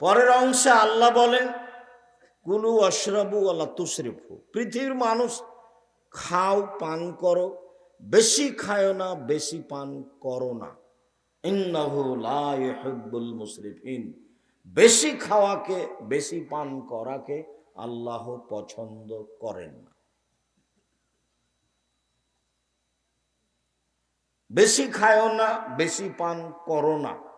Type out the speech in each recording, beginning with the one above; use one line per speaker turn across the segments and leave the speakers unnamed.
পরের অংশে আল্লাহ বলেন, কুলু অশ্রবু আল্লাহ তুশরিফু। পৃথিবীর মানুষ খাও, পান করো, বেশি খায় না, বেশি পান করো না। বেশি খাওয়াকে, বেশি পান করাকে আল্লাহ পছন্দ করেন না। বেশি খায়ও না, বেশি পান করো না।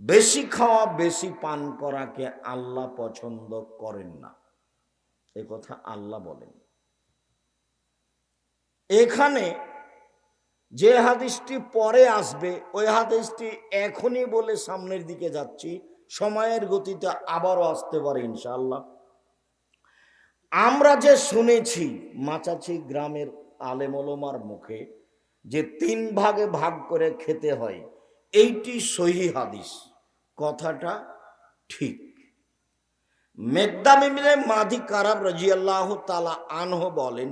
বেশি খাওয়া, বেশি পান করাকে আল্লাহ পছন্দ করেন না। এ কথা আল্লাহ বলেন। এখানে যে হাদিসটি পরে আসবে, ওই হাদিসটি এখনই বলে সামনের দিকে যাচ্ছি, সময়ের গতিতে আবারও আসতে পারে ইনশাআল্লাহ। আমরা যে শুনেছি মাচাছি গ্রামের আলেমলমার মুখে যে তিন ভাগে ভাগ করে খেতে হয়, এইটি সহি হাদিস। কথাটা ঠিক। মেঘদামিমিলে মাদি কারাব রাজিয়াল্লাহ তালা আনহ বলেন,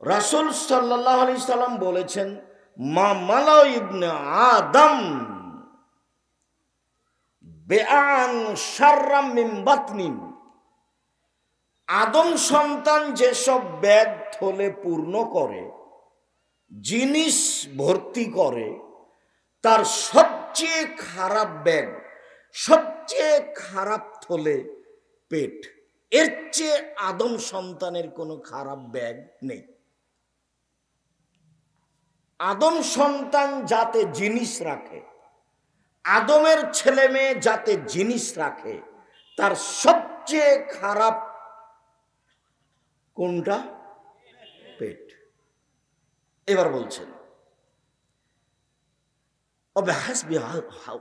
রাসুল সাল্লাহ আলি সাল্লাম বলেছেন, মা মালা ইবনে আদম বেআন সার্রাম আদম সন্তান যেসব ব্যাগ থলে পূর্ণ করে, জিনিস ভর্তি করে, তার সবচেয়ে খারাপ ব্যাগ সবচেয়ে খারাপ থলে পেট। এর চেয়ে আদম সন্তানের কোনো খারাপ ব্যাগ নেই। আদম সন্তান যাতে জিনিস রাখে, আদমের ছেলে মেয়ে যাতে জিনিস রাখে, তার সবচেয়ে খারাপ কোনটা? পেট। এবার বলছেন অবে হাসবি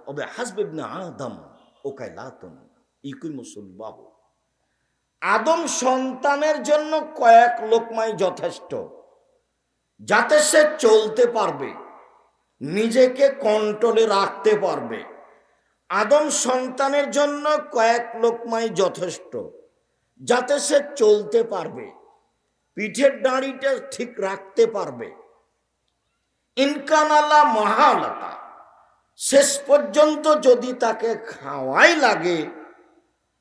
অবে আদম ও কাইলাতন ইকুই মুসলবাহু আদম সন্তানের জন্য কয়েক লোকমাই যথেষ্ট। যাতে সে চলতে পারবে, নিজেকে কন্ট্রোলে রাখতে পারবে। আদম সন্তানের জন্য কয়েক লোকমাই যথেষ্ট, যাতে সে চলতে পারবে। পিঠের দাঁড়িটা ঠিক রাখতে পারবে। ইনকানালা মহালতা। শেষ পর্যন্ত যদি তাকে খাওয়াই লাগে,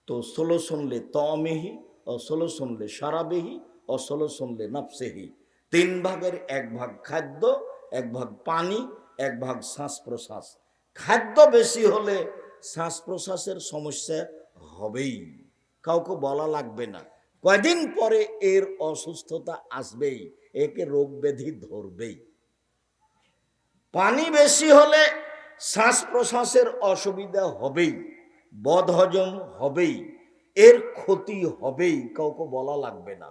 তো ষোলো শুনলে তমেহি ও ষোলো শুনলে সারাবেহি ও ষোলো শুনলে নাফসেহি। তিন ভাগের এক ভাগ খাদ্য, এক ভাগ পানি, এক ভাগ শ্বাস প্রশ্বাস খাদ্য বেশি হলে শ্বাস প্রশ্বাসের সমস্যা হবেই। কাউকে বলা লাগবে না। কয়দিন পরে এর অসুস্থতা আসবেই, একে রোগ ব্যাধি ধরবেই। পানি বেশি হলে শ্বাস প্রশ্বাসের অসুবিধা হবেই, বদহজম হবেই, এর ক্ষতি হবেই, কাউকে বলা লাগবে না।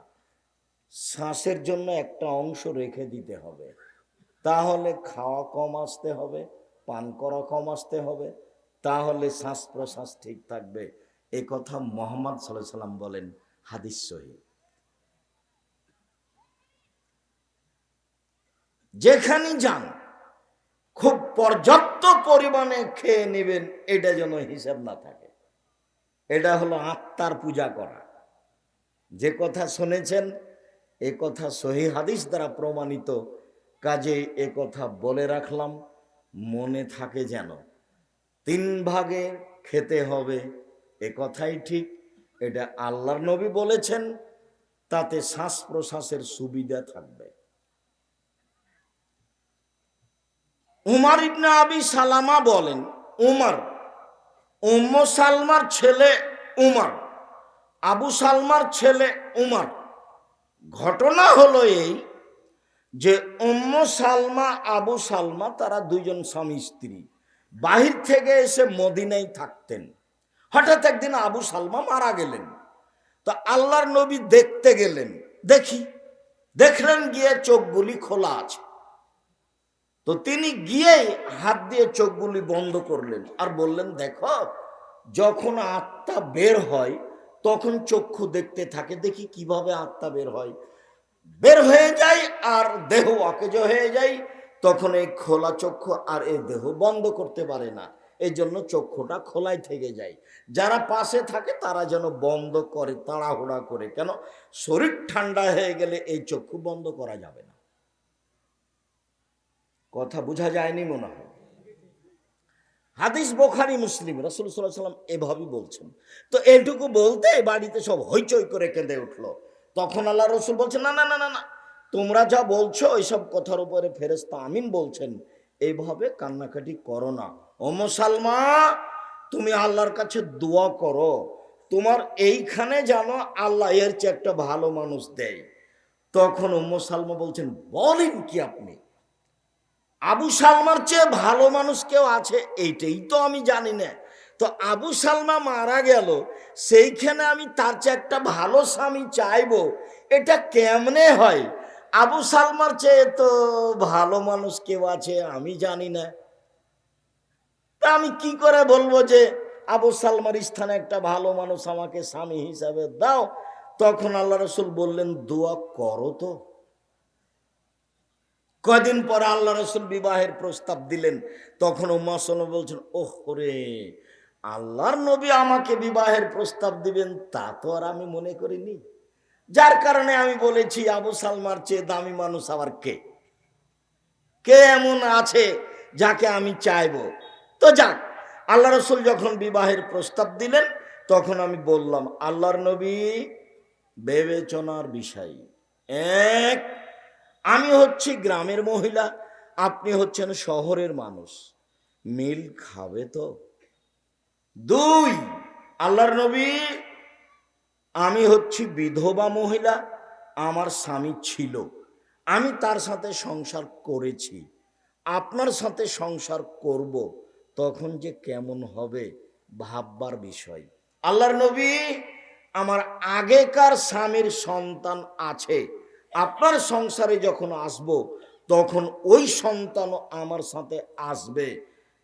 শ্বাসের জন্য একটা অংশ রেখে দিতে হবে। তাহলে খাওয়া কম আসতে হবে, পান করা কম আসতে হবে, তাহলে শ্বাস প্রশ্বাস ঠিক থাকবে। এ কথা মোহাম্মদ সাল্লাহ সাল্লাম বলেন, হাদিস সহি। যেখানে যান খুব পর্যাপ্ত পরিমাণে খেয়ে নেবেন, এটা যেন হিসাব না থাকে। এটা হলো আত্মার পূজা করা। যে কথা শুনেছেন, এ কথা সহি হাদিস দ্বারা প্রমাণিত। কাজে এ কথা বলে রাখলাম, মনে থাকে যেন তিন ভাগে খেতে হবে, এ কথাই ঠিক। এটা আল্লাহর নবী বলেছেন, তাতে শ্বাস প্রশ্বাসের সুবিধা থাকবে। উমার ইবনে আবি সালামা বলেন, উমার, উম্ম সালমার ছেলে উমার, আবু সালমার ছেলে উমার। ঘটনা হলো এই যে উম্ম সালমা, আবু সালমা তারা দুজন স্বামী স্ত্রী। বাহির থেকে এসে মদিনায় থাকতেন। হঠাৎ একদিন আবু সালমা মারা গেলেন। তো আল্লাহর নবী দেখতে গেলেন। দেখি, দেখলেন গিয়ে চোখগুলি খোলা আছে। তো তিনি গিয়ে হাত দিয়ে চোখগুলি বন্ধ করলেন আর বললেন, দেখো, যখন আত্মা বের হয়, তখন চক্ষু দেখতে থাকে, দেখি কীভাবে আত্মা বের হয়। বের হয়ে যায় আর দেহ অকেজ হয়ে যায় তখন এই খোলা চক্ষু আর এই দেহ বন্ধ করতে পারে না। এই জন্য চক্ষুটা খোলাই থেকে যায়। যারা পাশে থাকে, তারা যেন বন্ধ করে, তাড়াহুড়া করে। কেন? শরীর ঠান্ডা হয়ে গেলে এই চক্ষু বন্ধ করা যাবে না। কথা বোঝা যায়নি মনে হয়। হাদিস বোখারি, মুসলিম, রসুল সাল্লাম এভাবেই বলছেন। তো এইটুকু বলতে বাড়িতে সব হইচই করে কেঁদে উঠল। তখন আল্লাহ রসুল বলছেন, না না না না না, তোমরা যা বলছো এইসব কথার উপরে ফেরেস্তা আমিন বলছেন। এইভাবে কান্নাকাটি করো না। ও মুসালমা, তুমি আল্লাহর কাছে দোয়া করো। তোমার এইখানে জানো আল্লাহ এর চেয়ে একটা ভালো মানুষ দেয়। তখন উম্ম সালমা বলছেন, বলেন কি আপনি? আবু সালমার চেয়ে ভালো মানুষ কেউ আছে? এইটাই তো আমি জানি না। তো আবু সালমা মারা গেল, সেইখানে আমি তার চেয়ে একটা ভালো স্বামী চাইব, এটা কেমনে হয়? আবু সালমার চেয়ে তো ভালো মানুষ কেউ আছে, আমি জানি না। তা আমি কি করে বলব যে, আবু সালমার স্থানে একটা ভালো মানুষ আমাকে স্বামী হিসাবে দাও? তখন আল্লাহ রসুল বললেন, দোয়া করো তো। কদিন পরে আল্লাহ রসুল বিবাহের প্রস্তাব দিলেন। তখন উম্মাসন বলছেন, ওহ রে আল্লাহর নবী আমাকে বিবাহের প্রস্তাব দিবেন, তা তো আর আমি মনে করিনি। যার কারণে আমি বলেছি, আবু সালমার চেয়ে দামি মানুষ আবার কে? কে এমন আছে যাকে আমি চাইব? তো যাক, আল্লাহ রসুল যখন বিবাহের প্রস্তাব দিলেন, তখন আমি বললাম, আল্লাহর নবী, বিবেচনার বিষয়। এক আমি হচ্ছি গ্রামের মহিলা, আপনি হচ্ছেন শহরের মানুষ। মিল খাবে তো? দুই, আল্লাহর নবী, আমি হচ্ছি বিধবা মহিলা, আমার স্বামী ছিল। আমি তার সাথে সংসার করেছি। আপনার সাথে সংসার করব, তখন যে কেমন হবে ভাববার বিষয়। আল্লাহর নবী, আমার আগেকার স্বামীর সন্তান আছে। আপনার সংসারে যখন আসব, তখন ওই সন্তানও আমার সাথে আসবে।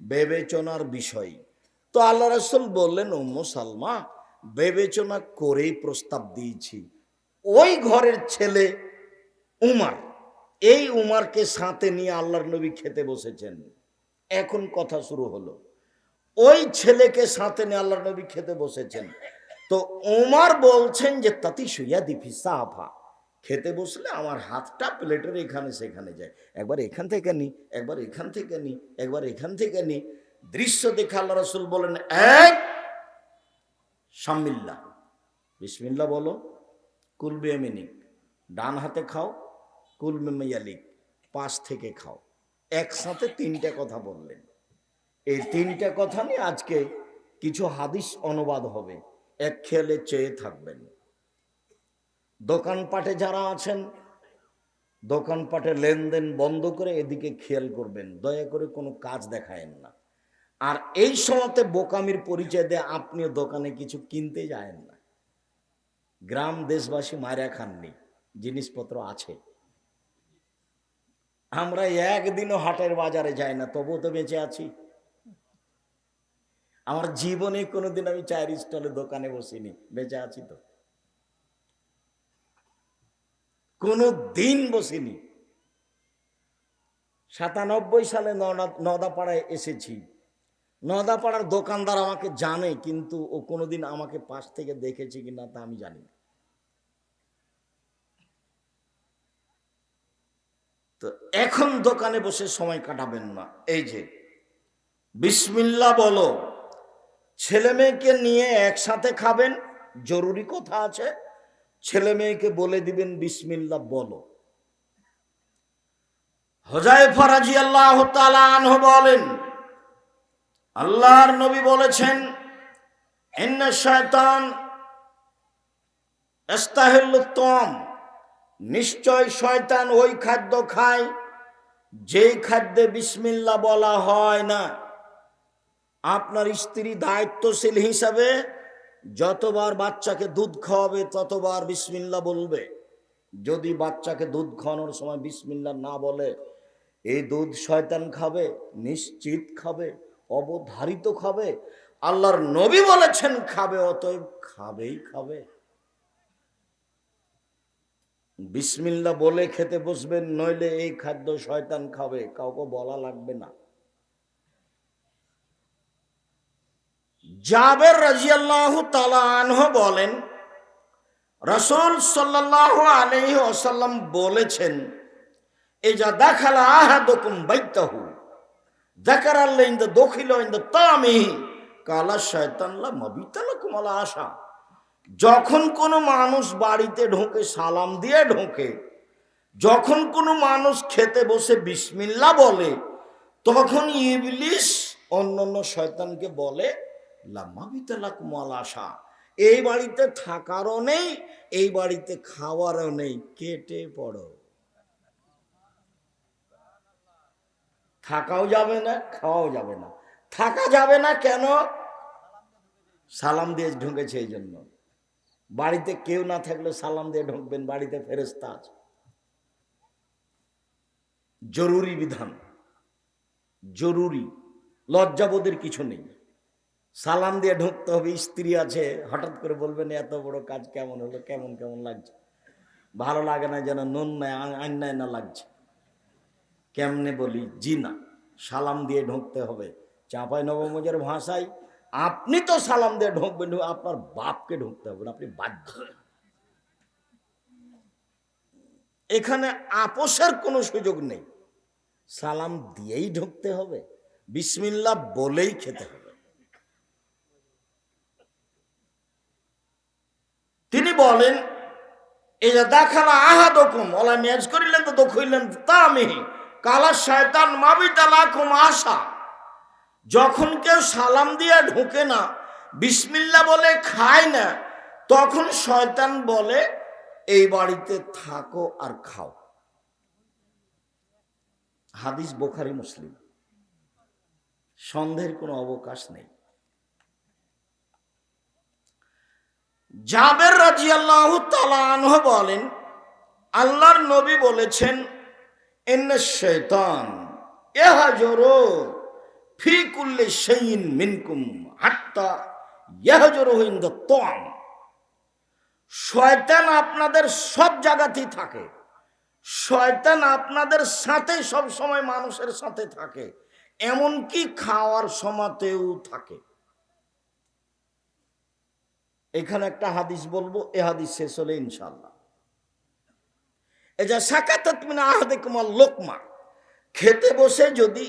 বিবেচনার বিষয়। তো আল্লাহ রসুল বললেন ওম্ম সালমা বিবেচনা করেই প্রস্তাব দিয়েছি। ওই ঘরের ছেলে উমার, এই উমারকে সাথে নিয়ে আল্লাহর নবী খেতে বসেছেন। এখন কথা শুরু হলো। ওই ছেলেকে সাথে নিয়ে আল্লাহর নবী খেতে বসেছেন। তো উমার বলছেন যে, তাতি সুইয়া দিফি সাফা। খেতে বসলে আমার হাতটা প্লেটের এখানে সেখানে যায়। একবার এখান থেকে নি, একবার এখান থেকে নি, একবার এখান থেকে নি। দৃশ্য দেখে আল্লাহ রসুল বলেন এক সাম্মিল্লা বিসমিল্লা বলো, কুলবে মিনিক, ডান হাতে খাও, কুলবে মেয়ালিক, পাশ থেকে খাও। একসাথে তিনটে কথা বললেন। এই তিনটে কথা নিয়ে আজকে কিছু হাদিস অনুবাদ হবে। এক খেয়ালে চেয়ে থাকবেন। দোকানপাটে যারা আছেন, দোকানপাটে লেনদেন বন্ধ করে এদিকে খেয়াল করবেন, দয়া করে কোনো কাজ দেখায়েন না। আর এই সময়তে বোকামির পরিচয় দিয়ে আপনিও দোকানে কিছু কিনতে যায়েন না। গ্রাম দেশবাসী মারা খাননি, জিনিসপত্র আছে। আমরা একদিনও হাটের বাজারে যাই না, তবুও তো বেঁচে আছি। আমার জীবনে কোনোদিন আমি চায়ের স্টলে দোকানে বসিনি, বেঁচে আছি তো। কোনো দিন বসিনি। সাতানব্বই সালে নদা নদাপাড়ায় এসেছি। নদাপাড়ার দোকানদার আমাকে জানে, কিন্তু ও কোনোদিন আমাকে পাশ থেকে দেখেছে কিনা তা আমি জানি না। তো এখন দোকানে বসে সময় কাটাবেন না। এই যে, বিসমিল্লা বলো, ছেলে মেয়েকে নিয়ে একসাথে খাবেন, জরুরি কথা আছে? ছেলে মেয়েকে বলে দিবেন বিসমিল্লা বলো। হজায় ফরাজি আল্লাহ আনহ বলেন, আল্লাহর নবী বলেছেন এন্ন শয়তান এস্তাহিল্লুত্তম নিশ্চয় শয়তান ওই খাদ্য খায়, যেই খাদ্যে বিসমিল্লা বলা হয় না। আপনার স্ত্রী দায়িত্বশীল হিসাবে যতবার বাচ্চাকে দুধ খাওয়াবে, ততবার বিসমিল্লা বলবে। যদি বাচ্চাকে দুধ খাওয়ানোর সময় বিসমিল্লা না বলে, এই দুধ শয়তান খাবে, নিশ্চিত খাবে, অবধারিত খাবে, আল্লাহর নবী বলেছেন খাবে, অতএব খাবেই খাবে। বিসমিল্লা বলে খেতে বসবেন, নইলে এই খাদ্য শয়তান খাবে, কাউকে বলা লাগবে না। জাবের রাজিয়াল্লাহ তালানহ বলেন, রসুল সাল্লাহ আলহি আসাল্লাম বলেছেন এই যা দেখালা আহাদকুম বাইতাহু দেখার আল্লাহ ইন্দা দখিল ইন্দা তামিহি কালা শয়তানলা মবিতালা কুমালা আশা। যখন কোনো মানুষ বাড়িতে ঢোকে সালাম দিয়ে ঢোকে, যখন কোনো মানুষ খেতে বসে বিসমিল্লা বলে, তখন ইবলিশ অন্য অন্য শয়তানকে বলে আশা। এই বাড়িতে থাকারও নেই, এই বাড়িতে খাওয়ারও নেই। কেটে পড়ো। থাকাও যাবে না, খাওয়াও যাবে না। থাকা যাবে না কেন? সালাম দিয়ে ঢুকেছে এই জন্য। বাড়িতে কেউ না থাকলে সালাম দিয়ে ঢুকবেন, বাড়িতে ফেরেস্তা আছে। জরুরি বিধান। জরুরি। লজ্জাবোধের কিছু নেই। সালাম দিয়ে ঢুকতে হবে, স্ত্রী আছে, হঠাৎ করে বলবেন এত বড় কাজ কেমন হলো, কেমন কেমন লাগছে? ভালো লাগে না যেন নুন নাই আন্যায় না লাগছে। কেমনে বলি, জি না, সালাম দিয়ে ঢুকতে হবে। চাঁপাই নবমজের ভাষায়, আপনি তো সালাম দিয়ে ঢুকবেন, ঢুক- আপনার বাপকে ঢুকতে হবে, আপনি বাধ্য এখানে আপোষের কোনো সুযোগ নেই। সালাম দিয়েই ঢুকতে হবে বিসমিল্লা বলেই খেতে হবে। তিনি বলেন, এই যে দেখালা আহাদকুম ওলা মেজ করিলেন তো দখইলেন তা আমি। কালা শয়তান মাবি তালাকুম আশা। যখন কেউ সালাম দিয়ে ঢোকে না, বিসমিল্লা বলে খায় না, তখন শয়তান বলে, এই বাড়িতে থাকো আর খাও। হাদিস বোখারি মুসলিম। সন্দেহের কোনো অবকাশ নেই। জাবের রাজি আল্লাহ তালাহ বলেন, আল্লাহর নবী বলেছেন এন্নে শৈতান এহা জোরো ফি কুল্লে সেইন মিনকুম হাত্তা ইহ জোরো ইন তোয়াম শয়তান আপনাদের সব জায়গাতেই থাকে। শয়তান আপনাদের সাথে সব সময় মানুষের সাথে থাকে। এমনকি খাওয়ার সময়তেও থাকে। এখানে একটা হাদিস বলব, এ হাদিস শেষ হলে ইনশাল্লাহ এ যা, সাকাতাত মিনা আহাদে কুমার লোকমা। খেতে বসে যদি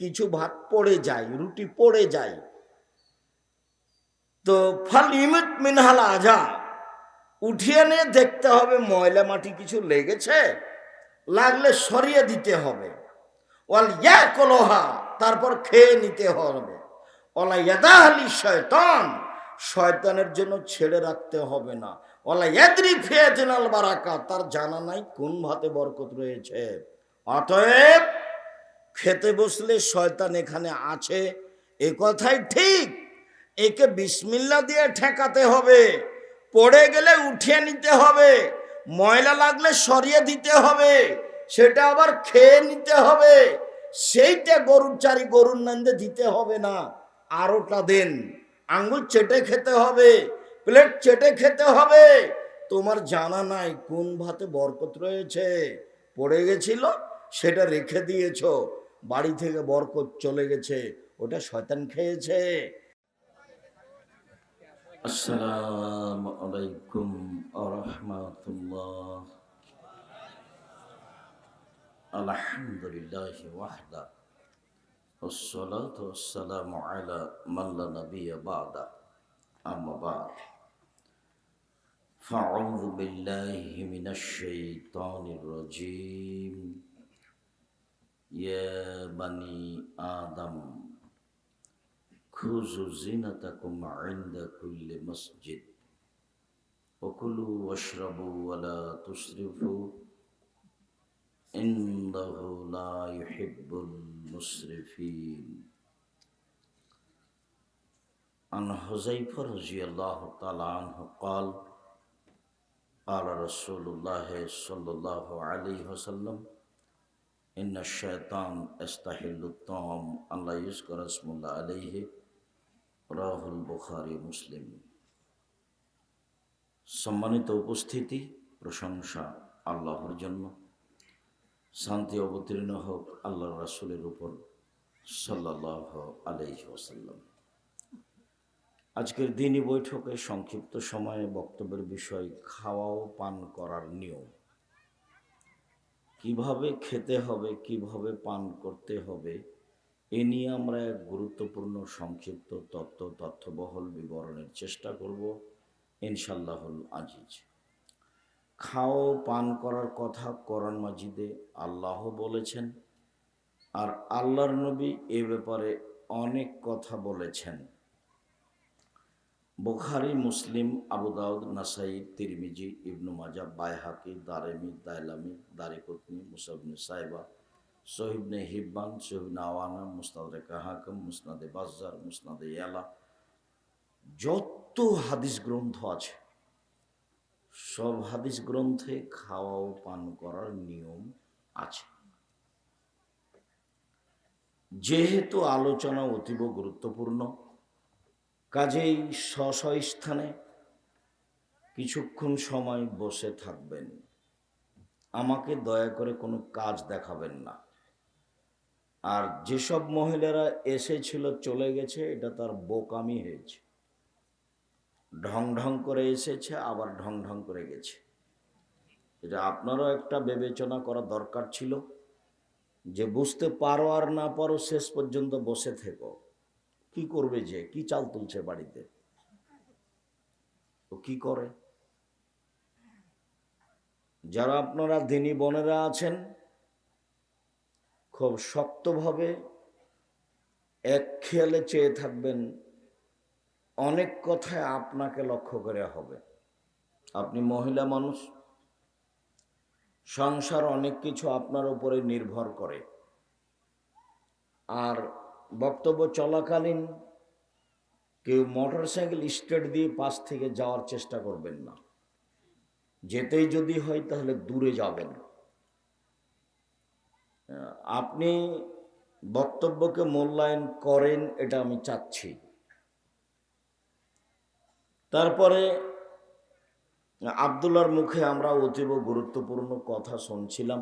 কিছু ভাত পড়ে যায়, রুটি পড়ে যায়, তো ফাল ইমিত মিনহাল আজা উঠিয়ে নিয়ে দেখতে হবে ময়লা মাটি কিছু লেগেছে, লাগলে সরিয়ে দিতে হবে। ওয়াল ইয়া কলোহা তারপর খেয়ে নিতে হবে। ওলা ইয়াদাহালি শয়তান। শয়তানের জন্য ছেড়ে রাখতে হবে না। বারাকা, তার জানা নাই কোন ভাতে বরকত রয়েছে। অতএব খেতে বসলে শয়তান এখানে আছে, এ কথাই ঠিক। একে বিসমিল্লা দিয়ে ঠেকাতে হবে, পড়ে গেলে উঠিয়ে নিতে হবে, ময়লা লাগলে সরিয়ে দিতে হবে, সেটা আবার খেয়ে নিতে হবে, সেইটা গরুর চারি গরুর নান্দে দিতে হবে না। আরোটা দেন। আঙ্গুল চেটে খেতে হবে, প্লেট চেটে খেতে হবে। তোমার জানা নাই কোন ভাতে বরকত রয়েছে। পড়ে গেছিল, সেটা রেখে দিয়েছ। বাড়ি থেকে বরকত চলে গেছে, ওটা শয়তান খেয়েছে। আসসালামু আলাইকুম আরহামাতুল্লাহ। আলহামদুলিল্লাহ ওয়াহদা। والصلاة والسلام على من لا نبي بعد أما بعد فأعوذ بالله من الشيطان الرجيم يا بني آدم خذوا زينتكم عند كل مسجد وكلوا واشربوا ولا تسرفوا إنه لا يحب المسرفين عن حذيفة رضي الله تعالى عنه قال قال رسول الله صلى الله عليه وسلم إن الشيطان يستحل الطعام أن لا يذكر اسم الله عليه রাহুল বুখারি মুসলিম সম্মানিত উপস্থিতি প্রশংসা আল্লাহর জন্য শান্তি অবতীর্ণ হোক আল্লাহ রাসুলের উপর সাল্লাহ আলাইহি ওসাল্লাম আজকের দিনই বৈঠকে সংক্ষিপ্ত সময়ে বক্তব্যের বিষয় খাওয়া ও পান করার নিয়ম। কীভাবে খেতে হবে, কীভাবে পান করতে হবে, এ নিয়ে আমরা এক গুরুত্বপূর্ণ সংক্ষিপ্ত তত্ত্ব, তথ্যবহল বিবরণের চেষ্টা করব ইনশাল্লাহুল আজিজ। খাও পান করার কথা কোরআন মাজিদে আল্লাহ বলেছেন। আর আল্লাহর নবী এ ব্যাপারে অনেক কথা বলেছেন। বুখারি, মুসলিম, আবু দাউদ, নাসাই, তিরমিজি, ইবনু মাজা বাইহাকি, দারেমি দাইলামি দারিকুতনি, মুসাবনে সাইবা, সহিবনে হিব্বান, সহিবনে আওয়ানা মুস্তাদে কাহাকম, মুসনাদে বাজার মুসনাদে ইয়ালা, যত হাদিস গ্রন্থ আছে সব হাদিস গ্রন্থে খাওয়া ও পান করার নিয়ম আছে। যেহেতু আলোচনা অতীব গুরুত্বপূর্ণ, কাজেই স্ব স্থানে কিছুক্ষণ সময় বসে থাকবেন। আমাকে দয়া করে কোনো কাজ দেখাবেন না। আর যেসব মহিলারা এসেছিল চলে গেছে, এটা তার বোকামি হয়েছে। ঢং ঢং করে এসেছে, আবার ঢং ঢং করে গেছে। এটা আপনারও একটা বিবেচনা করা দরকার ছিল যে বুঝতে পারো আর না পারো, শেষ পর্যন্ত বসে থেকো। কি করবে যে? কি চাল তুলছে বাড়িতে? ও কি করে? যারা আপনারা দিনী বোনেরা আছেন, খুব শক্তভাবে এক খেয়ালে চেয়ে থাকবেন অনেক কথায় আপনাকে লক্ষ্য করে হবে। আপনি মহিলা মানুষ, সংসার অনেক কিছু আপনার উপরে নির্ভর করে। আর বক্তব্য চলাকালীন কেউ মোটর সাইকেল স্টার্ট দিয়ে পাশ থেকে যাওয়ার চেষ্টা করবেন না। যেতেই যদি হয় তাহলে দূরে যাবেন। আপনি বক্তব্যকে মূল্যায়ন করেন, এটা আমি চাচ্ছি। তারপরে আবদুল্লার মুখে আমরা অতীব গুরুত্বপূর্ণ কথা শুনছিলাম।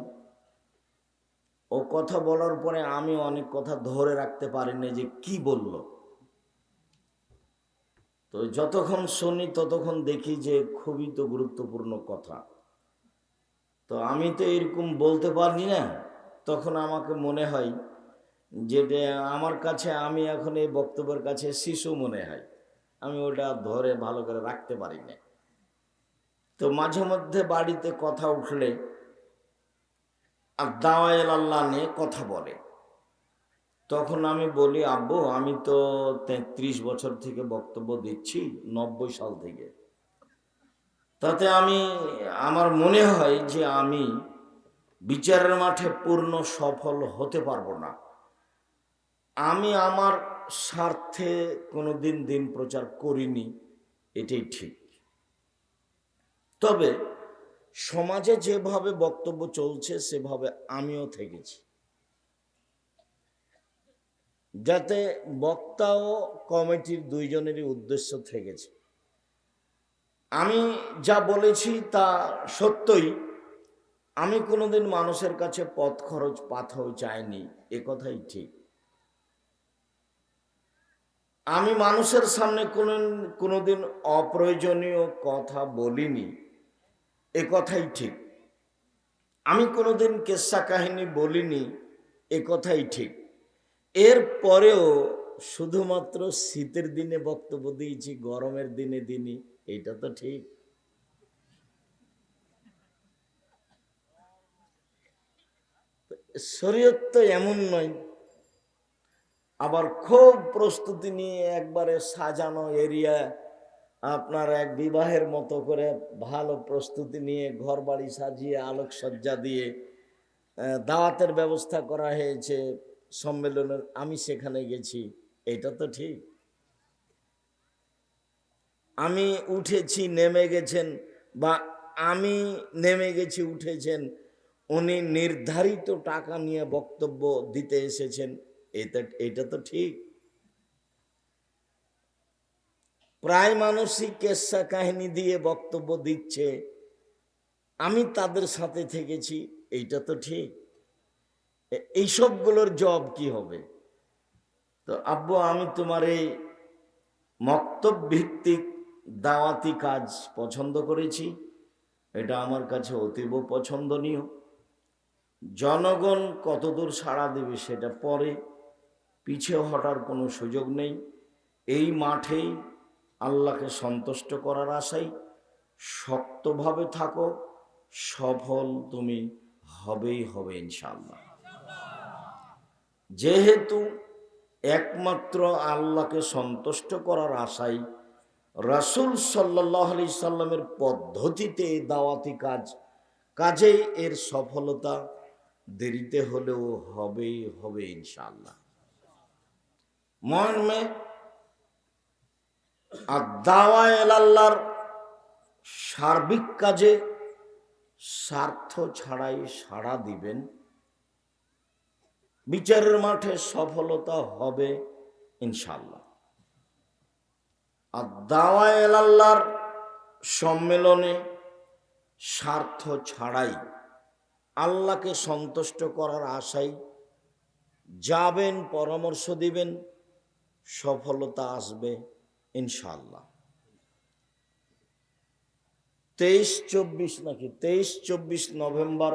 ও কথা বলার পরে আমি অনেক কথা ধরে রাখতে পারিনি যে কি বলল। তো যতক্ষণ শুনি ততক্ষণ দেখি যে খুবই তো গুরুত্বপূর্ণ কথা। তো আমি তো এরকম বলতে পারি না, তখন আমাকে মনে হয় যে আমার কাছে, আমি এখন এই বক্তব্যের কাছে শিশু মনে হয়। আমি ওটা ধরে ভালো করে রাখতে পারি না তো মাঝে মধ্যে বাড়িতে কথা উঠলে আর দাওয়াল আল্লাহ নিয়ে কথা বলে। তখন আমি বলি, আব্বু, আমি তো তেত্রিশ বছর থেকে বক্তব্য দিচ্ছি, নব্বই সাল থেকে। তাতে আমি, আমার মনে হয় যে আমি বিচারের মাঠে পূর্ণ সফল হতে পারব না। আমি আমার স্বার্থে কোনো দিন দিন প্রচার করিনি, এটাই ঠিক। তবে সমাজে যেভাবে বক্তব্য চলছে, সেভাবে আমিও থেকেছি। যাতে বক্তা ও কমিটির দুইজনেরই উদ্দেশ্য থেকেছে। আমি যা বলেছি তা সত্যই। আমি কোনোদিন মানুষের কাছে পথ খরচ পাথর চাইনি, এ কথাই ঠিক। আমি মানুষের সামনে কোনো, কোনোদিন অপ্রয়োজনীয় কথা বলিনি। এ কথাই ঠিক। আমি কোনোদিন কেসা কাহিনী বলিনি, এ কথাই ঠিক। এর পরেও শুধুমাত্র শীতের দিনে বক্তব্য দিয়েছি, গরমের দিনে দিনই এটা তো ঠিক। শরীয়ত তো এমন নয় আবার খুব প্রস্তুতি নিয়ে একবারে সাজানো এরিয়া, আপনার এক বিবাহের মতো করে ভালো প্রস্তুতি নিয়ে ঘর বাড়ি সাজিয়ে, আলোকসজ্জা দিয়ে দাওয়াতের ব্যবস্থা করা হয়েছে সম্মেলনের, আমি সেখানে গেছি। এটা তো ঠিক। আমি উঠেছি, নেমে গেছেন বা আমি নেমে গেছি, উঠেছেন, উনি নির্ধারিত টাকা নিয়ে বক্তব্য দিতে এসেছেন। এটা এটা তো ঠিক। প্রায় মানুষই কেসা কাহিনী দিয়ে বক্তব্য দিচ্ছে। আমি তাদের সাথে থেকেছি, এইটা তো ঠিক। এই সবগুলোর জব কি হবে? তো আব্বু, আমি তোমার এই মক্তব ভিত্তিক দাওয়াতি কাজ পছন্দ করেছি। এটা আমার কাছে অতীব পছন্দনীয়। জনগণ কতদূর সাড়া দেবে সেটা পরে পিছে হটার কোনো সুযোগ নেই। এই মাঠেই আল্লাহকে সন্তুষ্ট করার আশাই শক্তভাবে থাকো, সফল তুমি হবেই হবে ইনশাল্লাহ যেহেতু একমাত্র আল্লাহকে সন্তুষ্ট করার আশাই রাসুল সাল্লাহ আলি সাল্লামের পদ্ধতিতে দাওয়াতি কাজ, কাজেই এর সফলতা দেরিতে হলেও হবেই হবে ইনশাল্লাহ মর্মে আর দাওয়া আল্লাহর সার্বিক কাজে স্বার্থ ছাড়াই সাড়া দিবেন। বিচারের মাঠে সফলতা হবে ইনশাল্লাহ আর দাওয়ায় আল্লাহর সম্মেলনে স্বার্থ ছাড়াই আল্লাহকে সন্তুষ্ট করার আশাই যাবেন, পরামর্শ দিবেন সফলতা আসবে ইনশাল্লাহ তেইশ চব্বিশ নাকি? তেইশ চব্বিশ নভেম্বর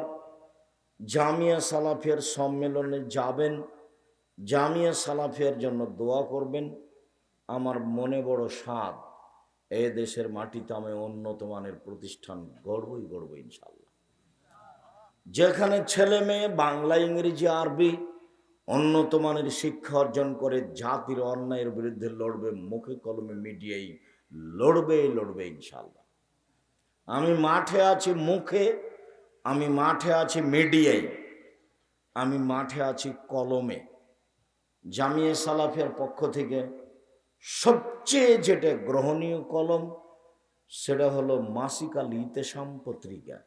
জামিয়া সালাফিয়ার সম্মেলনে যাবেন। জামিয়া সালাফিয়ার জন্য দোয়া করবেন। আমার মনে বড় স্বাদ, এ দেশের মাটিতে আমি উন্নত মানের প্রতিষ্ঠান গড়বই গড়ব ইনশাল্লাহ যেখানে ছেলে মেয়ে, বাংলা, ইংরেজি, আরবি উন্নত মানের শিক্ষা অর্জন করে জাতির অন্যায়ের বিরুদ্ধে লড়বে, মুখে কলমে মিডিয়াই লড়বে লড়বে ইনশাল্লাহ আমি মাঠে আছি মুখে, আমি মাঠে আছি মিডিয়ায়, আমি মাঠে আছি কলমে। জামিয়ে সালাফের পক্ষ থেকে সবচেয়ে যেটা গ্রহণীয় কলম, সেটা হলো মাসিকাল ইতেসাম পত্রিকা।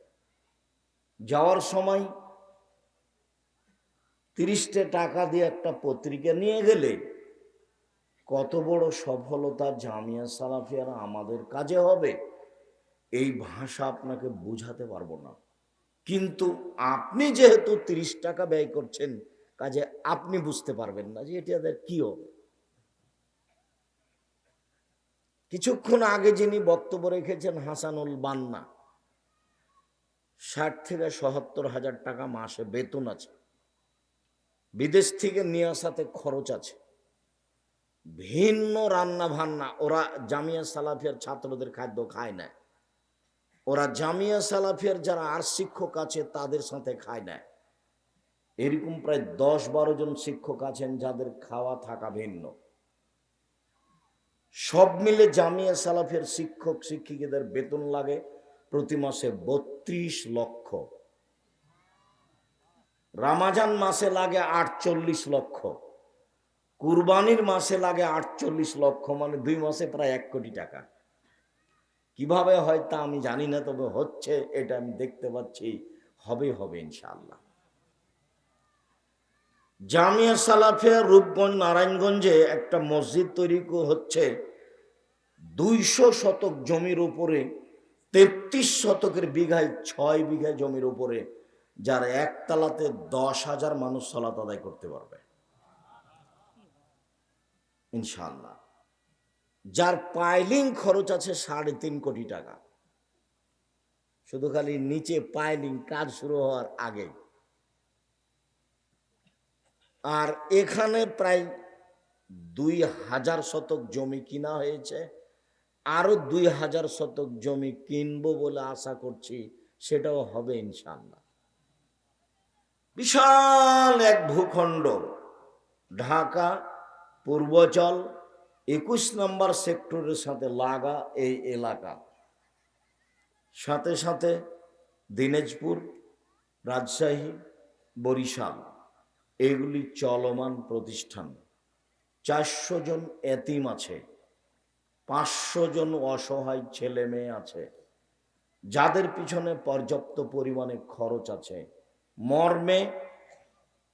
যাওয়ার সময় তিরিশটা টাকা দিয়ে একটা পত্রিকা নিয়ে গেলে কত বড় সফলতা জামিয়া সালাফিয়ারা আমাদের কাজে হবে? এই ভাষা আপনাকে বুঝাতে পারব না। কিন্তু আপনি যেহেতু তিরিশ টাকা ব্যয় করছেন, কাজে আপনি বুঝতে পারবেন না যে এটি তাদের কি হবে। কিছুক্ষণ আগে যিনি বক্তব্য রেখেছেন হাসানুল বান্না, ষাট থেকে সত্তর হাজার টাকা মাসে বেতন আছে। বিদেশ থেকে নিয়ে আসাতে খরচ আছে। ভিন্ন রান্না ভান্না ওরা জামিয়া সালাফিয়ার ছাত্রদের খাদ্য খায় না। ওরা জামিয়া সালাফিয়ার যারা আর শিক্ষক আছে, তাদের সাথে খায় না। এরকম প্রায় দশ বারো জন শিক্ষক আছেন যাদের খাওয়া থাকা ভিন্ন। সব মিলে জামিয়া সালাফের শিক্ষক, শিক্ষিকাদের বেতন লাগে প্রতি মাসে বত্রিশ লক্ষ। রামাজান মাসে লাগে আটচল্লিশ লক্ষ। কুরবানির মাসে লাগে আটচল্লিশ লক্ষ মানে দুই মাসে প্রায় এক কোটি টাকা। কীভাবে হয় তা আমি জানি না, তবে হচ্ছে এটা আমি দেখতে পাচ্ছি, হবে হবে ইনশাল্লাহ জামিয়া সালাফিয়া রূপগঞ্জ নারায়ণগঞ্জে একটা মসজিদ তৈরি হচ্ছে দুইশো শতক জমির উপরে, তেত্রিশ শতকের বিঘায় ছয় বিঘা জমির উপরে। যার একতলাতে দশ হাজার মানুষ সলাত আদায় করতে পারবে। ইনশাল্লাহ যার পাইলিং খরচ আছে সাড়ে তিন কোটি টাকা। শুধু খালি নিচে পাইলিং কাজ শুরু হওয়ার আগে। আর এখানে প্রায় দুই হাজার শতক জমি কিনা হয়েছে। আরও দুই হাজার শতক জমি কিনবো বলে আশা করছি সেটাও হবে ইনশাল্লাহ বিশাল এক ভূখণ্ড, ঢাকা, পূর্বচল, একুশ নম্বর সেক্টরের সাথে লাগা এই এলাকা। সাথে সাথে দিনাজপুর, রাজশাহী, বরিশাল, এগুলি চলমান প্রতিষ্ঠান। চারশো জন এতিম আছে, পাঁচশো জন অসহায় ছেলে মেয়ে আছে, যাদের পিছনে পর্যাপ্ত পরিমাণে খরচ আছে। মর্মে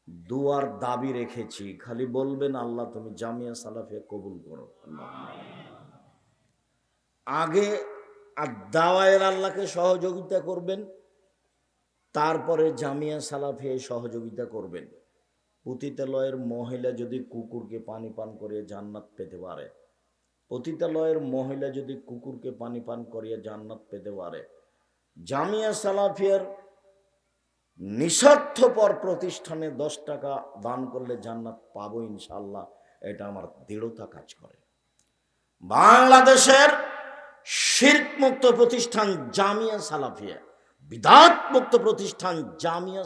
দুয়ার দাবি রেখেছি। খালি বলবেন, আল্লাহ, তুমি জামিয়া সালাফিয়া কবুল করো। আগে আর দাওয়ায়ের আল্লাহকে সহযোগিতা করবেন, তারপরে জামিয়া সালাফে সহযোগিতা করবেন। পতিতালয়ের মহিলা যদি কুকুরকে পানি পান করিয়ে জান্নাত পেতে পারে, পতিতালয়ের মহিলা যদি কুকুরকে পানি পান করিয়ে জান্নাত পেতে পারে, জামিয়া সালাফিয়ার নিঃস্বার্থপর প্রতিষ্ঠানে দশ টাকা দান করলে জান্নাত পাবো ইনশাল্লাহ এটা আমার দৃঢ়তা কাজ করে। বাংলাদেশের শির্ক মুক্ত প্রতিষ্ঠান জামিয়া সালাফিয়া বিদাত মুক্ত প্রতিষ্ঠান জামিয়া